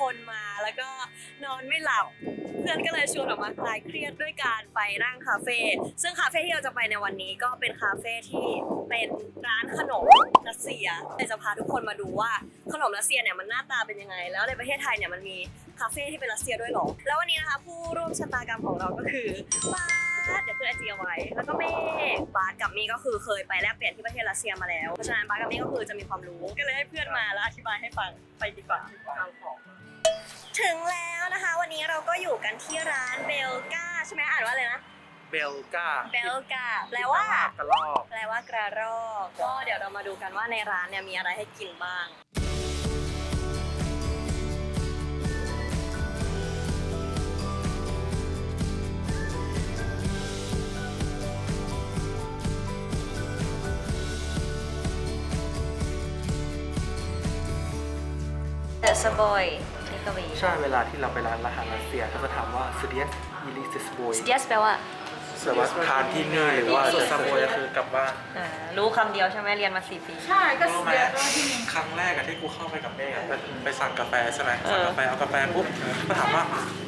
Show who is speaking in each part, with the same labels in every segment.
Speaker 1: คนมา แล้วก็นอนไม่หลับ เพื่อนก็เลยชวนออกมาคลายเครียดด้วยการไปนั่งคาเฟ่ซึ่งคาเฟ่ที่เราจะไปในวันนี้ก็เป็นคาเฟ่ที่เป็นร้านขนมรัสเซียเลยจะพาทุกคนมาดูว่าขนมรัสเซียเนี่ยมันหน้าตาเป็นยังไง แล้วในประเทศไทยเนี่ยมันมีคาเฟ่ที่เป็นรัสเซียด้วยหรอ แล้ววันนี้นะคะผู้ร่วมชะตากรรมของเราก็คือบาสเดี๋ยวคือไอจีเอาไว้ แล้วก็เมฆบาสกับมี่ก็คือเคยไปแลกเปลี่ยนที่ประเทศรัสเซียมาแล้ว เพราะฉะนั้นบาสกับมี่ก็คือจะมีความรู้ ก็เลยให้เพื่อนมาแล้วอธิบายให้ฟัง ไปดีกว่าทาง ถึงแล้วนะคะ วันนี้เราก็อยู่กันที่ร้านเบลกาใช่ไหมอ่านว่าอะไรนะ
Speaker 2: เบลกา
Speaker 1: เบลกาแปลว่า
Speaker 2: กระลอก
Speaker 1: แปลว่ากระรอกก็เดี๋ยวเรามาดูกันว่าในร้านเนี่ยมีอะไรให้กินบ้างเดอะสบอย นี่ก็มี
Speaker 2: ใช่เวลาที่เราไปร้านอาหารรัสเซียเขาจะถามว่าสเดียสอีลิซิสบอย
Speaker 1: สเดียสแปลว่า
Speaker 2: สวัสดิ์ทานที่นี่หรือว่าส่วนซาโบยคือกลับบ้าน
Speaker 1: อ่ารู้คำเดียวใช่ไหมเรียนมาสี่ปี
Speaker 3: ใช่ก็
Speaker 2: รู้
Speaker 3: เสี
Speaker 2: ไหม
Speaker 3: ยก็ที่นี่
Speaker 2: ครั้งแรกอะที่กูเข้าไปกับเมฆอะไปไปสั่งกาแฟใช่ไหม
Speaker 1: เออ
Speaker 2: สั่งกาแฟเอากาแฟปุ๊บก็ถามว่า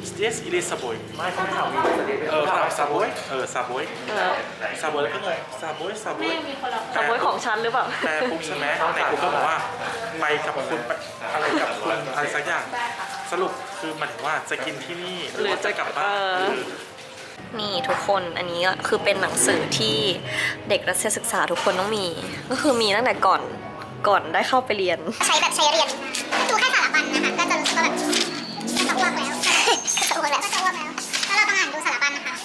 Speaker 2: สเดียสอีลิซิสบอย
Speaker 4: ไม่เขาถามมีสเดีย
Speaker 2: เออเขาถามซาโบยเออซาโบย
Speaker 1: เออ
Speaker 2: ซาโบยแล้วก็งงซาโบยซาโบ
Speaker 3: แม่
Speaker 2: ย
Speaker 3: มีคนละ
Speaker 1: สบอยของฉันหรือเปล่า
Speaker 2: แปลปุ๊บใช่ไหมในกูก็บอกว่าไปกับคุณไปอะไรกับคุณอะไรสักอย่าง สรุปคือหมันถึงว่าจะกินที่นี่หรือว่าจะกลับบ้าน
Speaker 1: เออ
Speaker 2: หรือ
Speaker 1: นี่ทุกคนอันนี้ก็คือเป็นหนังสือที่เด็กรัสเซียศึกษาทุกคนต้องมี ก็คือมีตั้งแต่ก่อนก่อนได้เข้าไปเรียน
Speaker 5: ใช้แบบใช้เรียนดูแค่สารบัญนะคะ ก็จะรู้สึกว่าแบบก็จะอ้วกแล้ว ก็จะอ้วกแล้วก็จะอ้วกแล้วแล้วเราต้องอ่านดูสารบัญนะคะ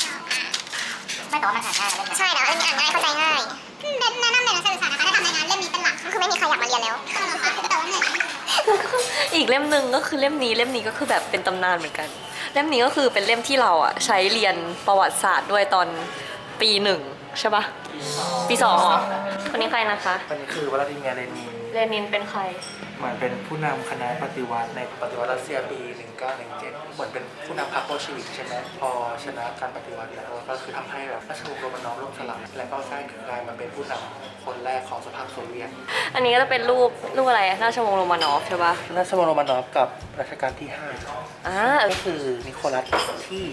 Speaker 6: ไม่แต่ว่ามันอ่านง่ายนะเล่มเนี้ย
Speaker 5: ใช่แต่ว่าเล่มนี้อ่านง่ายเข้าใจง่าย อีกเล่
Speaker 1: มหนึ่งก็คือเล่มนี้เล่มนี้ก็คือแบบเป็นตำนานเหมือนกัน เล่มนี้ก็คือเป็นเล่มที่เราอะใช้เรียนประวัติศาสตร์ด้วยตอนปีหนึ่งใช่ปะปีสองเหรอคนนี้ใครนะคะ
Speaker 4: อันนี้คือวลาดิเมียร์เลนิน
Speaker 1: เลนินเป็นใคร
Speaker 4: เหมือนเป็นผู้นำคณะปฏิวัติในปฏิวัติรัสเซียปี 1917 เหมือนเป็นผู้นำพรรคโบลชีวิกใช่ไหมพอชนะการปฏิวัติแล้วก็คือทำให้แบบราชวงศ์โรมานอฟล่มสลายแล้วก็กลายกลายมาเป็นผู้นำคนแรกของสภาพโซเวียต
Speaker 1: อันนี้ก็จะเป็นรูปรูปอะไรราชวงศ์โรมานอฟใช่ปะ
Speaker 4: ราชวงศ์โรมานอฟกับรัชกาลที่
Speaker 1: อ่า
Speaker 4: 5ก็คือนิโคลัสที่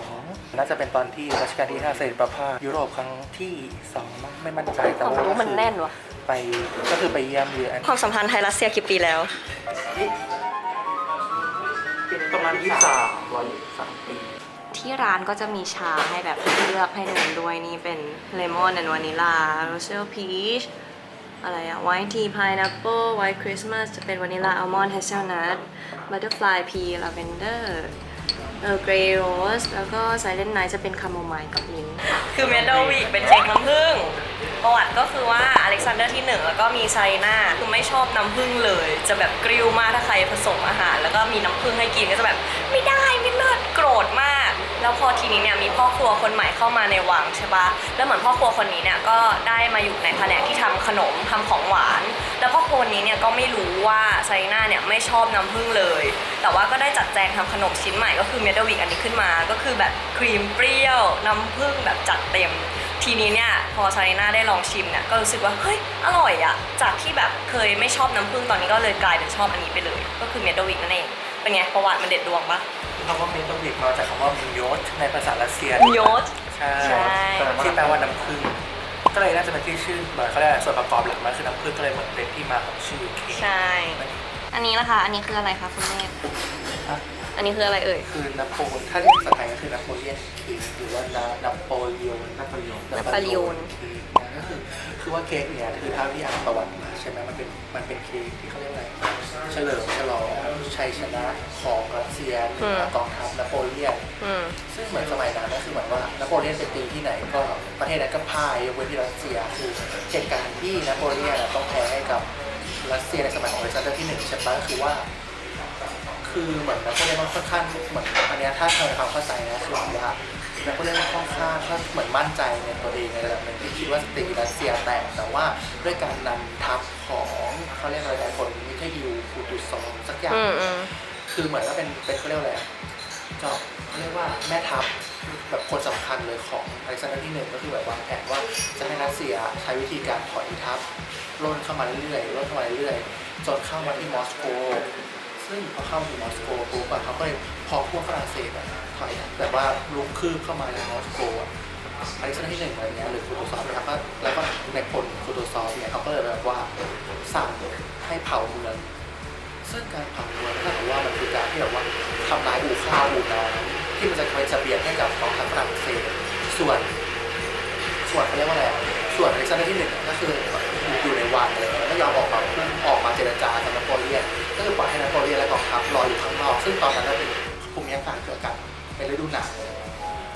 Speaker 4: 2 น่าจะเป็นตอนที่รัชกาลที่5เสด็จประพาสยุโรปครั้งที่2มั้งไม่มั่นใจ
Speaker 1: ค
Speaker 4: แต่
Speaker 1: วาม
Speaker 4: ว่า
Speaker 1: รู้มันแน่นวะ
Speaker 4: ไปก็คือไปเยี่ยมเยือน
Speaker 1: ความสัมพันธ์ไทยรัสเซียกี่ปีแล้ว
Speaker 4: ประมาณ23 103ปี
Speaker 1: ที่ร้านก็จะมีชาให้แบบเลือกให้ดื่มด้วยนี่เป็นเลมอนแอนวานิลาโรเซลพีชอะไรอะไวท์ทีพายนัปเปิลไวท์คริสต์มาสจะเป็นวานิลาอัลมอนด์เฮเซลนัทบัตเตอร์ฟลายพีลาเวนเดอร์เออเกรย์โรสแล้วก็ไซเลนไนท์จะเป็นคาโมไมล์กับมิ้นท์คือเมดวิกเป็นเค้กน้ำผึ้ง ประวัติก็คือว่าอเล็กซานเดอร์ที่หนึ่งแล้วก็มีไซน่าคือไม่ชอบน้ำผึ้งเลย จะแบบกริ้วมากถ้าใครผสมอาหาร แล้วก็มีน้ำผึ้งให้กินก็จะแบบไม่ได้ไม่เลิศโกรธมาก แล้วพอทีนี้เนี่ยมีพ่อครัวคนใหม่เข้ามาในวังใช่ปะแล้วเหมือนพ่อครัวคนนี้เนี่ยก็ได้มาอยู่ในแผนกที่ทำขนมทำของหวาน แล้วพ่อครัวคนนี้เนี่ยก็ไม่รู้ว่าไซน่าเนี่ยไม่ชอบน้ำผึ้งเลย แต่ว่าก็ได้จัดแจงทำขนมชิ้นใหม่ก็คือเมดวิกอันนี้ขึ้นมา ก็คือแบบครีมเปรี้ยวน้ำผึ้งแบบจัดเต็ม ทีนี้เนี่ยพอไซน่าได้ลองชิมเนี่ยก็รู้สึกว่าเฮ้ยอร่อยอะจากที่แบบเคยไม่ชอบน้ำผึ้งตอนนี้ก็เลยกลายเป็นชอบอันนี้ไปเลย ก็คือเมดวิกนั่นเองเป็นไงประวัติมันเด็ดดวงปะ
Speaker 4: คำว่าเมนโตวิกมาจากคำว่ามิโยตในภาษารัสเซีย
Speaker 1: โยศ
Speaker 4: ใช่
Speaker 1: ใช่
Speaker 4: ที่แปลว่าน้ำผึ้งก็เลยน่าจะเป็นที่ชื่อเหมือนเขาเรียกอะไรส่วนประกอบหลักมันคือน้ำผึ้งก็เลยเหมือนเป็นที่มาของชื่อเค้ก
Speaker 1: ใช่ อันนี้นะคะอันนี้คืออะไรคะคุณแม่
Speaker 4: ฮะ
Speaker 1: อันนี้คืออะไรเอ่ย
Speaker 4: คือนโปลถ้าเรียกภาษาไทยก็คือนโปเลียนเค้กหรือว่านานาโปลียนนาโปลียน
Speaker 1: นาโปลียน
Speaker 4: เค้กนะก็คือคือว่าเค้กเนี่ยคือเท่าที่อ่านประวัติมาใช่ไหมมันเป็นมันเป็นเค้กที่เขาเรียกอะไรเฉลิมฉลองชัยชนะของรัสเซียเหนือกองทัพนโปเลียน
Speaker 1: อืม
Speaker 4: ซึ่งเหมือนสมัยนั้นก็คือเหมือนว่านโปเลียนไปตีที่ไหนก็ประเทศนั้นก็พ่ายยกเว้นที่รัสเซียคือเหตุการณ์ที่นโปเลียนอะต้องแพ้ให้กับรัสเซียในสมัยของอเล็กซานเดอร์ที่หนึ่งใช่ปะก็คือว่า คือเหมือนนโปเลียนมันค่อนข้างเหมือนอันเนี้ยถ้าทำความเข้าใจนะคือเหมือนว่านโปเลียนค่อนข้างก็เหมือนมั่นใจในตัวเองในระดับหนึ่งที่คิดว่าจะตีรัสเซียแตกแต่ว่าด้วยการนำทัพของเขาเรียกอะไรนะคนมิเทยูคูตุซองสักอย่าง
Speaker 1: อืมอืม
Speaker 4: คือเหมือนว่าเป็นเป็นเขาเรียกว่าอะไรอะเจาะเขาเรียกว่าแม่ทัพแบบคนสำคัญเลยของอเล็กซานเดอร์ที่หนึ่งก็คือแบบวางแผนว่าจะให้รัสเซียใช้วิธีการถอยทัพล่นเข้ามาเรื่อยๆล่นเข้ามาเรื่อยๆจนเข้ามาที่มอสโก ซึ่งพอเข้ามาถึงมอสโกปุ๊บอะเขาก็เลยพอพวกฝรั่งเศสอะถอยแบบว่าลุกคืบเข้ามาในมอสโกอะอเล็กซานเดอร์ที่หนึ่งอะไรเงี้ยหรือคูโตซอฟนะครับก็แล้วก็ในพลคูโตซอฟเนี่ยเขาก็เลยแบบว่าสั่งให้เผาเมืองซึ่งการเผาเมืองถ้าเกิดว่ามันคือการที่แบบว่าทำลายอู่ข้าวอู่น้ำที่มันจะเป็นเสบียงให้กับกองทัพฝรั่งเศสส่วน ส่วนเขาเรียกว่าอะไรอะส่วนอเล็กซานเดอร์ที่หนึ่งก็คือ อยู่ในวังเลยไม่ยอมออกมาพุ่งออกมาเจรจากับนโปเลียนก็คือปล่อยให้นโปเลียนและกองทัพรออยู่ข้างนอก ซึ่งตอนนั้นน่ะเป็นภูมิอากาศเกิดกันเป็นฤดูหนาว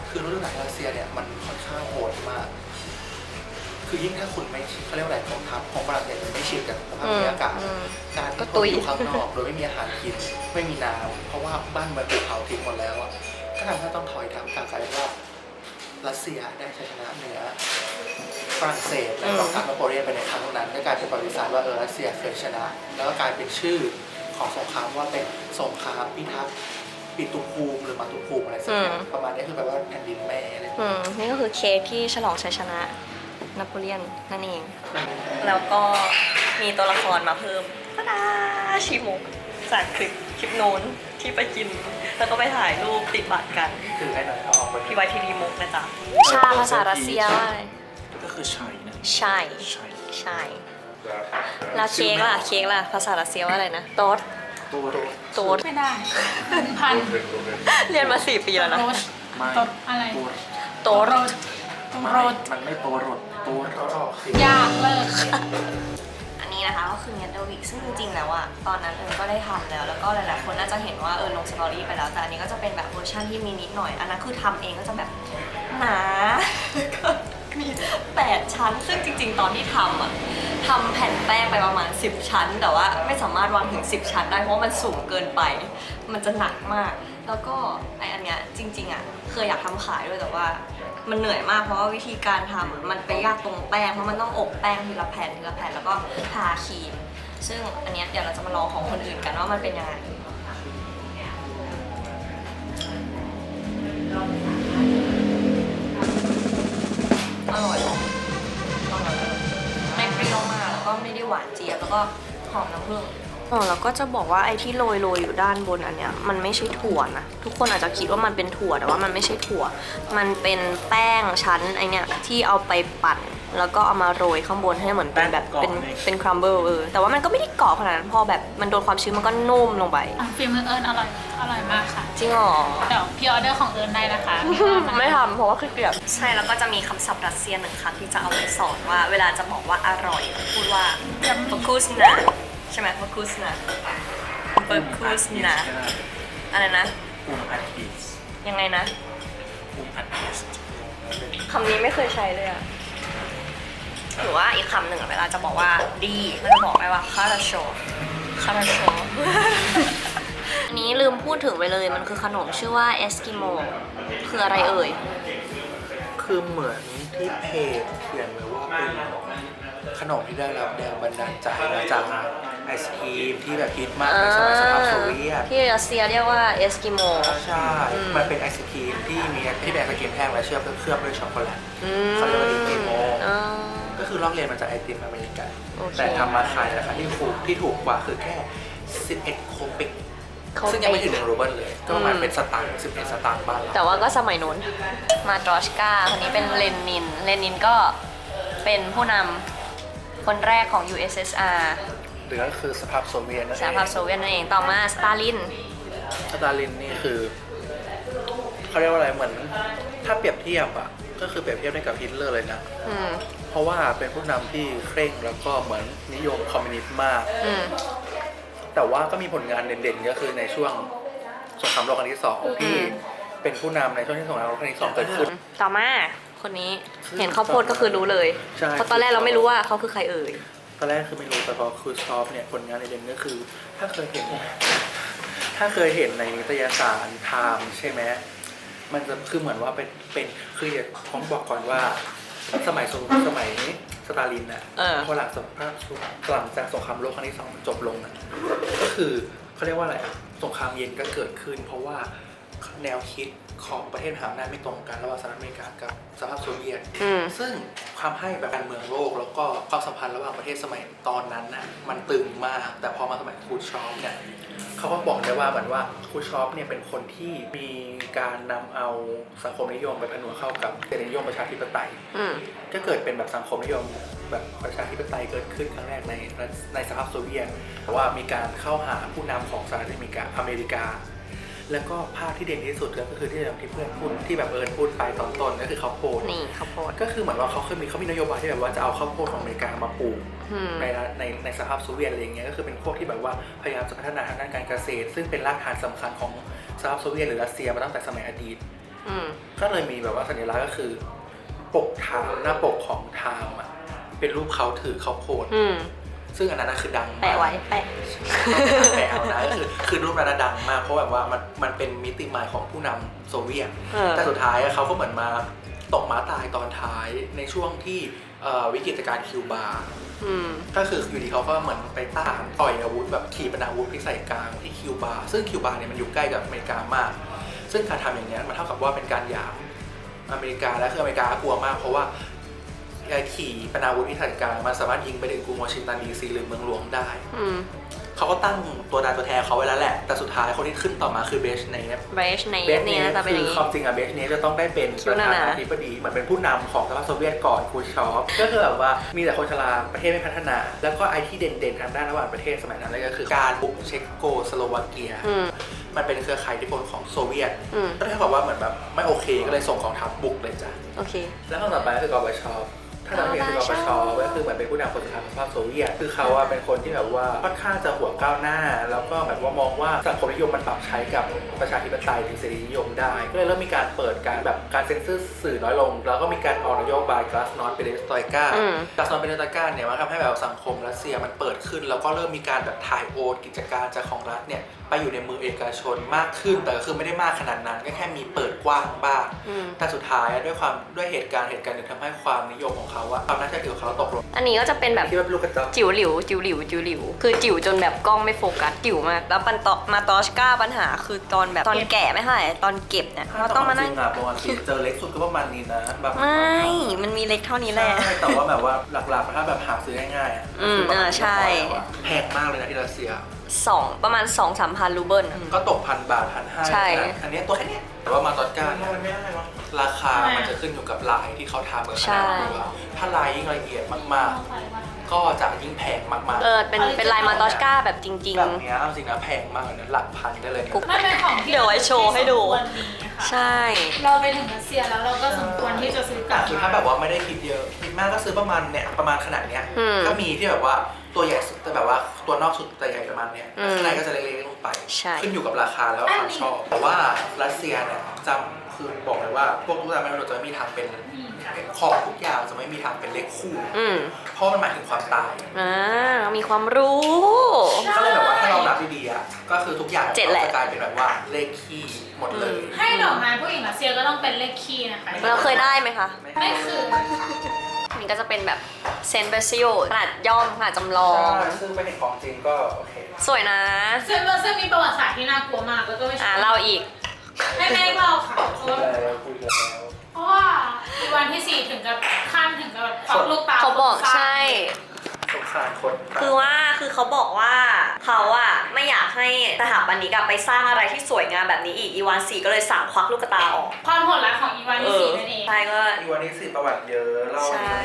Speaker 4: คือฤดูหนาวรัสเซียเนี่ยมันค่อนข้างโหดมาก คือยิ่งถ้าคุณไม่ชินเขาเรียกว่าอะไรกองทัพของฝรั่งเศสมันไม่ชินกับสภาพภูมิอากาศ
Speaker 1: อืม
Speaker 4: การ
Speaker 1: ก็
Speaker 4: ที่
Speaker 1: ตุ
Speaker 4: คุณ
Speaker 1: ย
Speaker 4: อยู่ข้างนอกโดยไม่มีอาหารกินไม่มีน้ำเพราะว่าบ้านเมืองถูกเผาทิ้งหมดแล้วอะก็ทำให้ต้องถอยทัพกลารกลายเป็นว่ารัสเซียได้ชัยชนะเหนือ ฝรั่งเศสและกองทัพนโปเลียนไปในครั้งนั้นก็กลายเป็นประวัติศาสตร์ว่าเออรัสเซียเคยชนะ แล้วก็กลายเป็นชื่อของสงครามว่าเป็นสงครามพิทักษ์ปิตุภูมิหรือมาตุภูมิอะไรสักอย่างประมาณนี้คือแบบว่าแผ่นดินแม่อะไร
Speaker 1: อืมนี่ก็คือเค้กที่ฉลองชัยชนะนโปเลียนนั่นเอง แล้วก็มีตัวละครมาเพิ่มตาดาชิมุกจากคลิปคลิปโน้นที่ไปกิน แล้วก็ไปถ่ายรูปติดบัตรกัน
Speaker 4: คือให้หน่อยเอาออกไป
Speaker 1: ที่ไวทีดีมุกนะจ๊ะชาภาษารัสเซียว่าอะไร
Speaker 2: ก็ คือชัยนะ
Speaker 1: ใช่
Speaker 2: ชัย
Speaker 1: ใช่แล้วเค้กล่ะเค้กล่ะภาษารัสเซียว่าอะไรนะโต๊ด
Speaker 2: ตัว
Speaker 1: โต๊ด
Speaker 3: ไม่ได้พัน
Speaker 1: เรียนมาสี่ปีแล้วนะ
Speaker 3: โรส
Speaker 2: ไม่
Speaker 3: ตดอะไร
Speaker 2: ตัว
Speaker 1: โต๊ด
Speaker 3: โรสโรส
Speaker 2: มันไม่ตัวรถตัวรถ
Speaker 3: ยากเลิก
Speaker 1: อันนี้นะคะก็คือเนเดอร์วิกซึ่งจริงๆแล้วอะตอนนั้นเอิญก็ได้ทำแล้ว แล้วก็หลายๆคนน่าจะเห็นว่าเออลงสตอรี่ไปแล้ว แต่อันนี้ก็จะเป็นแบบเวอร์ชันที่มีนิดหน่อย อันนั้นคือทำเองก็จะแบบหนาก็ มีแปดชั้น ซึ่งจริง ๆ ตอนที่ทำอะทำแผ่นแป้งไปประมาณ 10 ชั้น แต่ว่าไม่สามารถวางถึง 10 ชั้นได้เพราะว่ามันสูงเกินไป มันจะหนักมาก แล้วก็ไออันเนี้ยจริง ๆอะเคยอยากทำขายด้วยแต่ว่ามันเหนื่อยมากเพราะว่าวิธีการทำมันไปยากตรงแป้งเพราะมันต้องอบแป้งทีละแผ่นทีละแผ่นแล้วก็ทาครีม ซึ่งอันเนี้ยเดี๋ยวเราจะมาลองของคนอื่นกันว่ามันเป็นยังไง ก็หอมน้ำผึ้งอ๋อแล้วก็จะบอกว่าไอ้ที่โรยโรยอยู่ด้านบนอันเนี้ยมันไม่ใช่ถั่วนะทุกคนอาจจะคิดว่ามันเป็นถั่วแต่ว่ามันไม่ใช่ถั่ว มันเป็นแป้งชั้นไอเนี้ยที่เอาไปปั่น แล้วก็เอามาโรยข้างบนให้เหมือนเป็นแบบเป็นเป็นครัมเบิลเออแต่ว่ามันก็ไม่ได้กรอบขนาดนั้นพอแบบมันโดนความชื้นมันก็นุ่มลงไป
Speaker 3: อะฟิล์มอเอิญอร่อยอร่อยมากค่ะ
Speaker 1: จริงเหรอ
Speaker 3: เดี๋ยวพี่ออเดอร์ของเอิญได้นะคะ
Speaker 1: ไม่ทำเพราะว่าคือเกลียดใช่แล้วก็จะมีคำศัพท์รัสเซียหนึ่งคำที่จะเอาไปสอนว่า เวลาจะบอกว่าอร่อยพูดว่า f o k u s n a ใช่ไหม f o k u s n a f o k u s n a อะไรนะ
Speaker 2: ปุ่มอัดอีส
Speaker 1: ยังไงนะ
Speaker 2: ปุ่มอัดอีส
Speaker 1: คำนี้ไม่เคยใช้เลยอะ หรือว่าอีกคำหนึ่งอะเวลาจะบอกว่าดีก็จะบอกไปว่าคาราโชคาราโชอันนี้ลืมพูดถึงไปเลยมันคือขนมชื่อว่าเอสกิโมคืออะไรเอ่ย
Speaker 4: คือเหมือนที่เพจเขียนไว้ว่าเป็นขนมที่ได้รับแรงบันดาลใจมาจากไอศครีมที่แบบฮิตมากในสมัยสภาพโซเวียต
Speaker 1: ที่รัสเซียเรียกว่าเอสกิโม
Speaker 4: ใช่
Speaker 1: อืม
Speaker 4: มันเป็นไอศครีมที่มีที่เป็นไอศครีมแห้งและเชื่อมเคลือบด้วยช็อกโกแลต
Speaker 1: อืม
Speaker 4: เขาเรียกว่าเอสกิโม
Speaker 1: อ๋อ
Speaker 4: ก็ คือลอกเรียนมาจากไอติมอเมริกัน
Speaker 1: โอเค
Speaker 4: แต่ทำมาขายในราคาที่ถูกที่ถูกกว่าคือแค่ 11 โคปิก
Speaker 1: เขา
Speaker 4: ซึ่งยังไม่ถึงหนึ่งรูเบิลเลย ก็ประมาณ
Speaker 1: อืม
Speaker 4: เป็นสตางค์11 สตางค์บ้านเรา
Speaker 1: แต่ว่าก็สมัยนู้น มาดรอชกาคนนี้เป็นเลนิน เลนินก็เป็นผู้นำคนแรกของ USSR
Speaker 4: หรือก็คือสภาพโซเวียตนั่น
Speaker 1: สหภาพโซเวียตนั่นเอง ต่อมาสตาลิน
Speaker 4: สตาลินนี่คือเขาเรียกว่าอะไรเหมือน ถ้าเปรียบเทียบอะก็คือเปรียบเทียบได้กับฮิตเลอร์เลยนะ
Speaker 1: อืม
Speaker 4: เพราะว่าเป็นผู้นำที่เคร่งแล้วก็เหมือนนิยมคอมมิวนิสต์มาก
Speaker 1: อืม
Speaker 4: แต่ว่าก็มีผลงานเด่นๆ ก็คือในช่วงสงครามโลกครั้งที่สองที่
Speaker 1: อืม
Speaker 4: เป็นผู้นำในช่วงที่สงครามโลกครั้งที่สองเกิดขึ้น
Speaker 1: ต่อมาคนนี้เห็นข้าวโพดก็คือรู้เลย
Speaker 4: ใช่
Speaker 1: เพราะตอนแรกเราไม่รู้ว่าเขาคือใครเอ่ย
Speaker 4: ตอนแรกคือไม่รู้แต่พอครูชอปเนี่ยผลงานเด่นๆก็คือ ถ้าเคยเห็น ถ้าเคยเห็นในนิตยสารไทม์ใช่ไหมมันจะคือเหมือนว่าเป็นเป็นคืออยากผมบอกก่อนว่า สมัยสงสมัยสตาลินน่ะ
Speaker 1: เออ
Speaker 4: พอหลังสงครามหลังจากสงครามโลกครั้งที่สองจบลงน่ะก็คือเขาเรียกว่าอะไรอะสงครามเย็นก็เกิดขึ้น เพราะว่า แนวคิดของประเทศมหาอำนาจไม่ตรงกันระหว่างสหรัฐอเมริกากับสหภาพโซเวียต
Speaker 1: อืม
Speaker 4: ซึ่งทำให้แบบการเมืองโลก แล้วก็ความสัมพันธ์ระหว่างประเทศสมัยตอนนั้นน่ะมันตึงมาก แต่พอมาสมัยครูชอฟเนี่ยเขาก็บอกได้ว่าเหมือนว่าครูชอฟเนี่ยเป็นคนที่มีการนำเอาสังคมนิยมไปผนวกเข้ากับเสรีนิยมประชาธิปไตย
Speaker 1: อืม
Speaker 4: ก็เกิดเป็นแบบสังคมนิยมแบบประชาธิปไตยเกิดขึ้นครั้งแรกในในสหภาพโซเวียตเพราะว่ามีการเข้าหาผู้นำของสหรัฐอเมริกาอเมริกา แล้วก็ภาพที่เด่นที่สุดก็คือที่อย่างที่เพื่อนพูดที่แบบเอิญพูดไปตอนต้นก็คือข้าวโพด
Speaker 1: นี่ข้าวโพด
Speaker 4: ก็คือเหมือนว่าเขาเคยมีเขามีนโยบายที่แบบว่าจะเอาข้าวโพดของอเมริกามาปลูก
Speaker 1: อืม
Speaker 4: ในในในสหภาพโซเวียตอะไรอย่างเงี้ยก็คือเป็นพวกที่แบบว่าพยายามจะพัฒนาทางด้านการเกษตร ซึ่งเป็นรากฐานสำคัญของสหภาพโซเวียตหรือรัสเซียมาตั้งแต่สมัยอดีต
Speaker 1: อืม
Speaker 4: ก็เลยมีแบบว่าสัญลักษณ์ก็คือ ปกไทม์หน้าปกของไทม์อะเป็นรูปเขาถือข้าวโพด
Speaker 1: อืม
Speaker 4: ซึ่งอันนั้นนะคือดังมาก
Speaker 1: แปะไว้แปะ
Speaker 4: แปะเอานะก็คือคือรูปนั้นนะดังมากเพราะแบบว่ามันมันเป็นมิติใหม่ของผู้นำโซเวียต
Speaker 1: เออ
Speaker 4: แต่สุดท้ายอะเขาก็เหมือนมาตกม้าตายตอนท้ายในช่วงที่เอ่อวิกฤตการณ์คิวบา
Speaker 1: อืม
Speaker 4: ก็คืออยู่ดีเขาก็เหมือนไปต้านต่อยอาวุธแบบขีปนาวุธพิสัยกลางที่คิวบา ซึ่งคิวบาเนี่ยมันอยู่ใกล้กับอเมริกามาก ซึ่งการทำอย่างนี้ยมันเท่ากับว่าเป็นการหยามอเมริกาและคืออเมริกากลัวมากเพราะว่าไอ้ ขี่ปนาวุธพิสัยกลางมันสามารถยิงไปถึงกรุงวอชิงตันดีซีหรือเมืองหลวงได้
Speaker 1: อืม
Speaker 4: เขาก็ตั้งตัวดานตัวแทนเขาไว้แล้วแหละ แต่สุดท้ายคนที่ขึ้นต่อมาคือเบชเนฟ
Speaker 1: เบรชใน
Speaker 4: เบส
Speaker 1: เนี่
Speaker 4: เนี้
Speaker 1: ยจะเป็น
Speaker 4: คือ
Speaker 1: อย่าง
Speaker 4: ควา
Speaker 1: นี้
Speaker 4: มจริงอะเบสเนี้จะต้องได้เป็น
Speaker 1: คิ้
Speaker 4: ป
Speaker 1: ว
Speaker 4: ระ
Speaker 1: หนา
Speaker 4: ธา
Speaker 1: ๆ
Speaker 4: นาธิบดี เหมือนเป็นผู้นำของสหภาพโซเวียตก่อนครูชอฟก็คือแบบว่ามีแต่คนชราประเทศไม่พัฒนา แล้วก็ไอที่เด่นๆทางด้านระหว่างประเทศสมัยนั้นเลยก็คือ การบุกเช็กโกสโลวาเกีย
Speaker 1: อืม
Speaker 4: มันเป็นเครือข่ายอิทธิพลของโซเวียต
Speaker 1: อืม
Speaker 4: ก็เท่ากับว่าเหมือนแบบไม่โอเคก็เลยส่งกองทัพบุกเลยจ้ะ
Speaker 1: โอเค
Speaker 4: แล้วคนต่อไปก็คือกอบช ถ้าเราเห็นคือกอบชก็คือเหมือนเป็นผู้นำคนสุดท้ายของภาพโซเวียตคือเขาอะเป็นคนที่แบบว่าค่อนข้างจะหัวก้าวหน้า แล้วก็แบบว่ามองว่าสังคมนิยมมันปรับใช้กับประชาธิปไตยหรือเสรีนิยมได้ ก็เลยเริ่มมีการเปิดการแบบการเซ็นเซอร์สื่อน้อยลง แล้วก็มีการออกนโยบายกลาสนอตเปเรสตอยกากลาสนอตเปเรสตอยกาเนี่ยมันทำให้แบบสังคมรัสเซียมันเปิดขึ้น แล้วก็เริ่มมีการแบบถ่ายโอนกิจการจากของรัฐเนี่ยไปอยู่ในมือเอกชนมากขึ้น แต่ก็คือไม่ได้มากขนาดนั้นก็แค่มีเปิดกว้างบ้าง
Speaker 1: อืม
Speaker 4: แต่สุดท้ายอะด้วยความด้วยเหตุการณ์เหตุการณ์หนึ่งทำให้ความนิยมของเขาอะความน่าเชื่อถือของเขาตกลง
Speaker 1: อันนี้ก็จะเป็นแบบ
Speaker 4: ที่ว่าเป็นลูกกระจอก
Speaker 1: จิ๋วหลิวจิ๋วหลิวจิ๋วหลิว คือจิ๋วจนแบบกล้องไม่โฟกัสจิ๋วมากแล้วปันตอมาตอชก้าปัญหา คือตอนแบบตอนแก่ไม่เท่าไหร่ตอนเก็บเนี่ยเราต้องมานั่ง
Speaker 4: จริงอะประมาณสิเจอเล็กสุดก็ประมาณนี้นะแบบ
Speaker 1: ไม่ มันมีเล็กเท่านี้แหละ
Speaker 4: ใช่แต่ว่าแบบว่าหลักๆถ้าแบบหาซื้อง่ายๆอะ
Speaker 1: อืม
Speaker 4: คือประมาณ
Speaker 1: อ่าใช่
Speaker 4: แพงมากเลยนะที่รัสเซีย
Speaker 1: สองประมาณ2องสามพันรูเบิลอะ
Speaker 4: ก็ตกพันบาทพันห้า
Speaker 1: ใช่
Speaker 4: อันเนี้ยตัวแค่เนี้ยแต่ว่ามาตอดก้าเนี่ย
Speaker 2: มันไม่ได้วะ
Speaker 4: ราคามันจะขึ้นอยู่กับลายที่เขาทำกับขนาดตัวถ้าลายยิ่งละเอียดมากๆ ก็จะยิ่งแพงมากๆ
Speaker 1: เออเป็นเป็นลายมาตอชก้าแบบจริง
Speaker 4: แบบเนี้ยเอาจริงนะแพงมากเลยนะหลักพันได้เลยนะ
Speaker 3: มันเป็นของที่
Speaker 1: เดี๋ยวไว้โชว์ให้ดู
Speaker 3: สมควรมีค่ะ
Speaker 1: ๆใช่
Speaker 3: เราไปถึงรัสเซียแล้วเราก็สมควรที่จะซื้อกลับ
Speaker 4: คือถ้าแบบว่าไม่ได้คิดเยอะคิดมากก็ซื้อประมาณเนี่ยประมาณขนาดเนี้ย
Speaker 1: อืม
Speaker 4: ถ้ามีที่แบบว่า ตัวใหญ่สุดแต่แบบว่าตัวนอกสุดแต่ใหญ่ประมาณเนี้ย
Speaker 1: อืม
Speaker 4: ข้างในก็จะเล็กๆลงไป
Speaker 1: ใช่
Speaker 4: ขึ้นอยู่กับราคาแล้วก็ความชอบ แต่ว่ารัสเซียเนี่ยจำคือบอกเลยว่าพวกลูกตาไม่เราจะไม่มีทางเป็นของทุกอย่างจะไม่มีทางเป็นเลขคู่
Speaker 1: อืม
Speaker 4: เพราะมันหมายถึงความตาย
Speaker 1: อ่ามีความรู้
Speaker 4: ก็เลยแบบว่าถ้าเรานับดีๆอะก็คือทุกอย่าง
Speaker 1: เจ็ดแหละ
Speaker 4: จะกลายเป็นแบบว่าเลขคี่หมดเลย
Speaker 3: ให้ดอกไม้ผู้หญิงรัสเซียก็ต้องเป็นเลขคี่นะคะ
Speaker 1: เราเคยได้ไหมคะ
Speaker 3: ไม่คือ
Speaker 1: นี่ก็จะเป็นแบบเซนเบซิโอขนาดย่อมขนาดจำลอง
Speaker 4: ใช่ซึ่งเป็นของจริงก็โอเค
Speaker 1: สวยนะ
Speaker 3: ซึ่งซึ่งมีประวัติศาสตร์ที่น่ากลัวมากแล้วก็ไม่
Speaker 1: อ่า
Speaker 3: ใช่
Speaker 1: เล่าอีก
Speaker 3: ให้แม่เล่าค่ะเพราะ
Speaker 4: คุย
Speaker 3: ว่า
Speaker 4: แล้วคุยแล้ว
Speaker 3: เพราะว่าวันที่สี่ถึงกับขั้นถึงกับแบบควักลูกตา
Speaker 1: เขาบอก
Speaker 3: คนข้ง
Speaker 1: ใช่
Speaker 4: สงสารคน
Speaker 1: คือว่าคือเขาบอกว่าเขาอะไม่อยากให้สถาบันนี้กลับไปสร้างอะไรที่สวยงามแบบนี้อีกอีวานซีก็เลยสั่งควักลูกตาออก
Speaker 3: ความโหดร้ายของอีวาน
Speaker 1: เอ
Speaker 3: ที่
Speaker 1: อ
Speaker 3: สี่นั่นเอง
Speaker 1: ใช่ก็
Speaker 4: อีวันนี้สิประวัติเยอะเล่า
Speaker 1: ใช่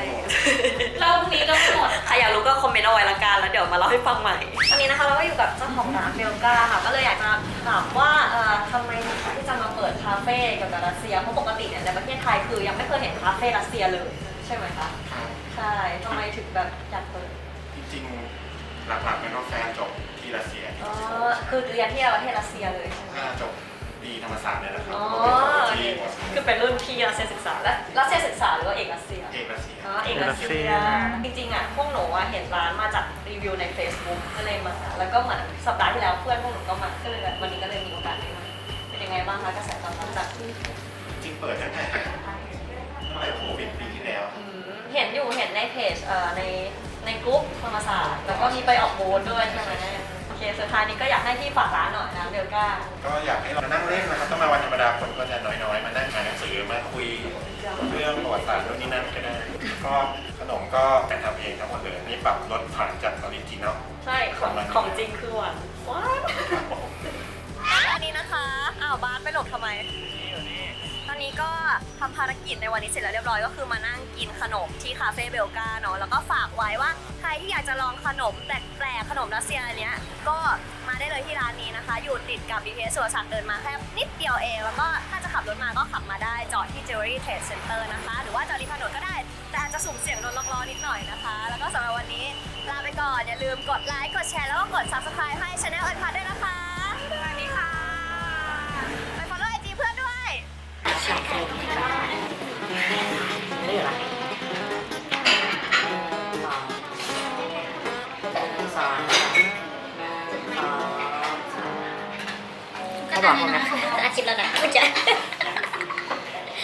Speaker 3: เล่าพรุ่งนี้ก็ไม่หมด
Speaker 1: ใครอยากรู้ก็คอมเมนต์เอาไว้ละกันแล้วเดี๋ยวมาเล่าให้ฟังใหม่อันนี้นะคะเราก็อยู่กับเจ้าของร้านเบลกาค่ะก็เลยอยากจะถามว่าเอ่อทำไมถึงที่จะมาเปิดคาเฟ่เกี่ยวกับรัสเซียเพราะปกติเนี่ยในประเทศไทยคือยังไม่เคยเห็นคาเฟ่รัสเซียเลย ใช่ไหมคะใช่ทำไมถึงแบบอยากเปิด
Speaker 7: จริงๆหลักๆเป็นว่าแฟนจบที่รัสเซีย
Speaker 1: อ๋อ คือเรียนที่ประเทศรัสเซียเลยใช่ไหม
Speaker 7: ถ้าจบดีธรรมศาสตร์เนี่ยนะครับ
Speaker 1: อ๋อ
Speaker 7: ก็เป็นที่หมด
Speaker 1: คือเป็นรุ่นพี่รัสเซียศึกษาและรัสเซียศึกษาหรือว่าเอกรัสเซีย
Speaker 7: เอกรัสเซีย
Speaker 1: อ๋อเอกรัสเซียจริงๆอะพวกหนูอะเห็นร้านมาจากรีวิวใน Facebook ก็เลยมา แล้วก็เหมือนสัปดาห์ที่แล้วเพื่อนพวกหนูก็มาก็เลยแบบวันนี้ก็เลยมีโอกาสได้มาเป็นยังไงบ้างคะกระแสตอบรับจากที่
Speaker 7: จริงเปิดตั้งแต่เมื่อไหร่โควิดปีที่แล้ว
Speaker 1: อืมเห็นอยู่เห็นในเพจเอ่อใน ในกลุ่มธรรมศาสตร์แล้วก็มีไปออกบูธด้วยใช่ไหมโอเคสุดท้ายนี้ก็อยากให้พี่ฝากร้านหน่อยนะเดลก้า
Speaker 7: ก็อยากให้เรานั่งเล่นนะครับต้องมาวันธรรมจะน้อยๆ มานั่งอ่านหนังสือมาคุยเรื่องประวัติศาสตร์นู่นนี่นั่นก็ได้ก็ขนมก็แต่ทำเองทั้งหมดเลยนี่ปรับรสผ่านจากออริจินอล
Speaker 1: ใช่ของของจริงคือหวานว้าวอันนี้นะคะอ้าวบาสไปหลบทำไมตอนนี้ก็ ทำภารกิจในวันนี้เสร็จแล้วเรียบร้อยก็คือมานั่งกินขนมที่คาเฟ่เบลกาเนาะแล้วก็ฝากไว้ว่าใครที่อยากจะลองขนมแปลกๆขนมรัสเซียเนี้ยก็มาได้เลยที่ร้านนี้นะคะ อยู่ติดกับ BTS สุรศักดิ์เดินมาแค่นิดเดียวเองแล้วก็ถ้าจะขับรถมาก็ขับมาได้จอดที่ Jewelry Trade Center นะคะ หรือว่าจอดริมถนนก็ได้ แต่อาจจะสุ่มเสี่ยงโดนล็อกล้อนิดหน่อยนะคะ แล้วก็สำหรับวันนี้ลาไปก่อนอย่าลืมกดไลค์กดแชร์แล้วก็กด Subscribe ให้ Channel เอิร์พัทด้วยนะคะ สอ
Speaker 6: ง
Speaker 5: ก็ต